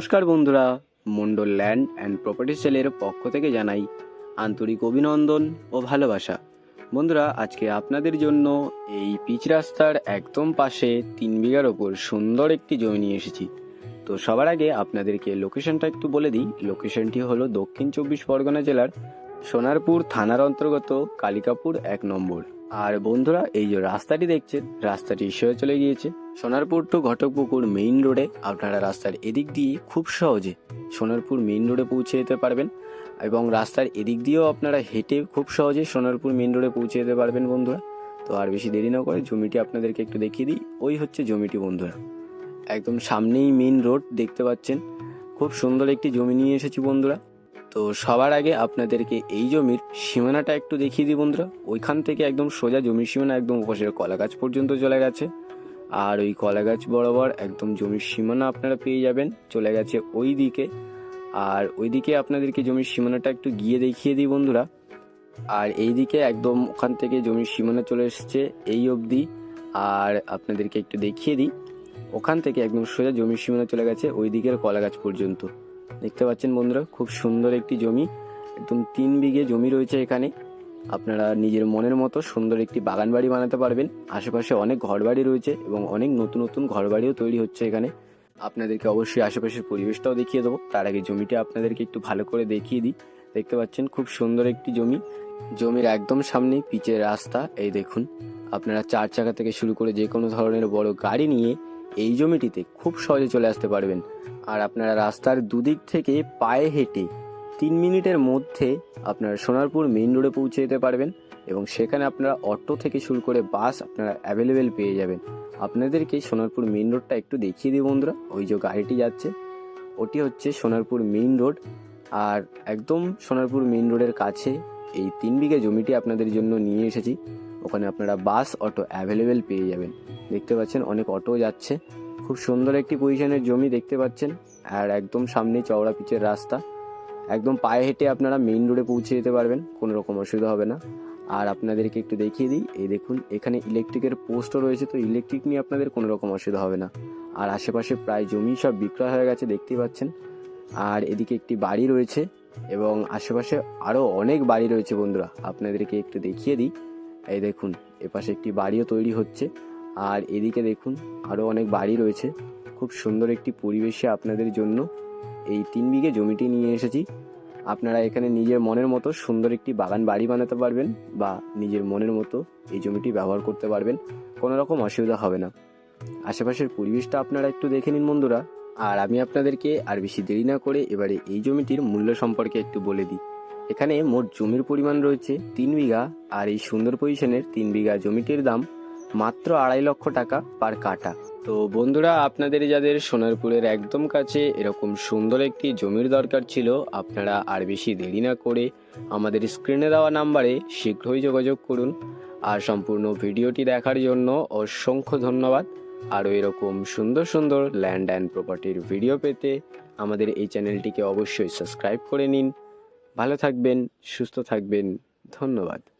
নমস্কার বন্ধুরা Mondal land and property সেলের পক্ষ থেকে জানাই আন্তরিক অভিনন্দন ও ভালোবাসা। বন্ধুরা, আজকে আপনাদের জন্য এই পিচ রাস্তার একদম পাশে তিন বিঘার ওপর সুন্দর একটি জমি নিয়ে এসেছি। তো সবার আগে আপনাদেরকে লোকেশনটা একটু বলে দিই। লোকেশনটি হলো দক্ষিণ চব্বিশ পরগনা জেলার সোনারপুর থানার অন্তর্গত কালিকাপুর এক নম্বর। আর বন্ধুরা, এই যে রাস্তাটি দেখছেন, রাস্তাটি ঈশ্বরে চলে গিয়েছে। সোনারপুর টু ঘটকপুকুর মেইন রোডে আপনারা রাস্তার এদিক দিয়ে খুব সহজে সোনারপুর মেইন রোডে পৌঁছে যেতে পারবেন। এবং রাস্তার এদিক দিয়েও আপনারা হেঁটে খুব সহজে সোনারপুর মেইন রোডে পৌঁছে যেতে পারবেন বন্ধুরা। তো আর বেশি দেরি না করে জমিটি আপনাদেরকে একটু দেখিয়ে দিই। ওই হচ্ছে জমিটি বন্ধুরা। একদম সামনেই মেইন রোড দেখতে পাচ্ছেন। খুব সুন্দর একটি জমি নিয়ে এসেছি বন্ধুরা। তো সবার আগে আপনাদেরকে এই জমির সীমানাটা একটু দেখিয়ে দিই বন্ধুরা। ওইখান থেকে একদম সোজা জমির সীমানা একদম ওপাশের কলা গাছ পর্যন্ত চলে গেছে। আর ওই কলা গাছ বরাবর একদম জমির সীমানা আপনারা পেয়ে যাবেন। চলে গেছে ওই দিকে আর ওইদিকে আপনাদেরকে জমির সীমানাটা একটু গিয়ে দেখিয়ে দিই বন্ধুরা। আর এই দিকে একদম ওখান থেকে জমির সীমানা চলে এসছে এই অবধি। আর আপনাদেরকে একটু দেখিয়ে দিই। ওখান থেকে একদম সোজা জমির সীমানা চলে গেছে ওই দিকের কলা গাছ পর্যন্ত। দেখতে পাচ্ছেন বন্ধুরা, খুব সুন্দর একটি জমি। একদম তিন বিঘে জমি রয়েছে এখানে। আপনারা নিজের মনের মতো সুন্দর একটি বাগান বাড়ি বানাতে পারবেন। আশেপাশে অনেক ঘরবাড়ি রয়েছে এবং অনেক নতুন নতুন ঘরবাড়িও তৈরি হচ্ছে এখানে। আপনাদেরকে অবশ্যই আশেপাশের পরিবেশটাও দেখিয়ে দেবো। তার আগে জমিটা আপনাদেরকে একটু ভালো করে দেখিয়ে দিই। দেখতে পাচ্ছেন খুব সুন্দর একটি জমি। জমির একদম সামনে পিচের রাস্তা, এই দেখুন। আপনারা চার চাকা থেকে শুরু করে যে কোনো ধরনের বড় গাড়ি নিয়ে এই জমিটিতে খুব সহজে চলে আসতে পারবেন। আর আপনারা রাস্তার দুদিক থেকে পায়ে হেঁটে তিন মিনিটের মধ্যে আপনারা সোনারপুর মেইন রোডে পৌঁছে যেতে পারবেন এবং সেখানে আপনারা অটো থেকে শুরু করে বাস আপনারা অ্যাভেলেবেল পেয়ে যাবেন। আপনাদেরকে সোনারপুর মেইন রোডটা একটু দেখিয়ে দিই বন্ধুরা, ওই যে গাড়িটি যাচ্ছে, ওটি হচ্ছে সোনারপুর মেইন রোড। আর একদম সোনারপুর মেইন রোডের কাছে এই তিন বিঘে জমিটি আপনাদের জন্য নিয়ে এসেছি। ওখানে আপনারা বাস, অটো অ্যাভেলেবেল পেয়ে যাবেন। দেখতে পাচ্ছেন অনেক অটো যাচ্ছে। খুব সুন্দর একটি পজিশনের জমি দেখতে পাচ্ছেন। আর একদম সামনে চওড়া পিচের রাস্তা। একদম পায়ে হেঁটে আপনারা মেইন রোডে পৌঁছে যেতে পারবেন, কোনো রকম অসুবিধা হবে না। আর আপনাদেরকে একটু দেখিয়ে দিই, এই দেখুন, এখানে ইলেকট্রিকের পোস্টও রয়েছে, তো ইলেকট্রিক নিয়ে আপনাদের কোনো রকম অসুবিধা হবে না। আর আশেপাশে প্রায় জমি সব বিক্রয় হয়ে গেছে, দেখতেই পাচ্ছেন। আর এদিকে একটি বাড়ি রয়েছে এবং আশেপাশে আরও অনেক বাড়ি রয়েছে বন্ধুরা, আপনাদেরকে একটু দেখিয়ে দিই। এই দেখুন, এপাশে একটি বাড়িও তৈরি হচ্ছে। আর এদিকে দেখুন আরও অনেক বাড়ি রয়েছে। খুব সুন্দর একটি পরিবেশে আপনাদের জন্য এই তিন বিঘে জমিটি নিয়ে এসেছি। আপনারা এখানে নিজের মনের মতো সুন্দর একটি বাগান বাড়ি বানাতে পারবেন বা নিজের মনের মতো এই জমিটি ব্যবহার করতে পারবেন। কোনো রকম অসুবিধা হবে না। আশেপাশের পরিবেশটা আপনারা একটু দেখে নিন বন্ধুরা। আর আমি আপনাদেরকে আর বেশি দেরি না করে এবারে এই জমিটির মূল্য সম্পর্কে একটু বলে দিই। এখানে মোট জমির পরিমাণ রয়েছে তিন বিঘা আর এই সুন্দর পজিশনের তিন বিঘা জমিটির দাম মাত্র আড়াই লক্ষ টাকা পার কাটা তো বন্ধুরা, আপনাদের যাদের সোনারপুরের একদম কাছে এরকম সুন্দর একটি জমির দরকার ছিল, আপনারা আর বেশি দেরি না করে আমাদের স্ক্রিনে দেওয়া নাম্বারে শীঘ্রই যোগাযোগ করুন। আর সম্পূর্ণ ভিডিওটি দেখার জন্য অসংখ্য ধন্যবাদ। আরও এরকম সুন্দর সুন্দর ল্যান্ড অ্যান্ড প্রপার্টির ভিডিও পেতে আমাদের এই চ্যানেলটিকে অবশ্যই সাবস্ক্রাইব করে নিন। ভালো থাকবেন, সুস্থ থাকবেন। ধন্যবাদ।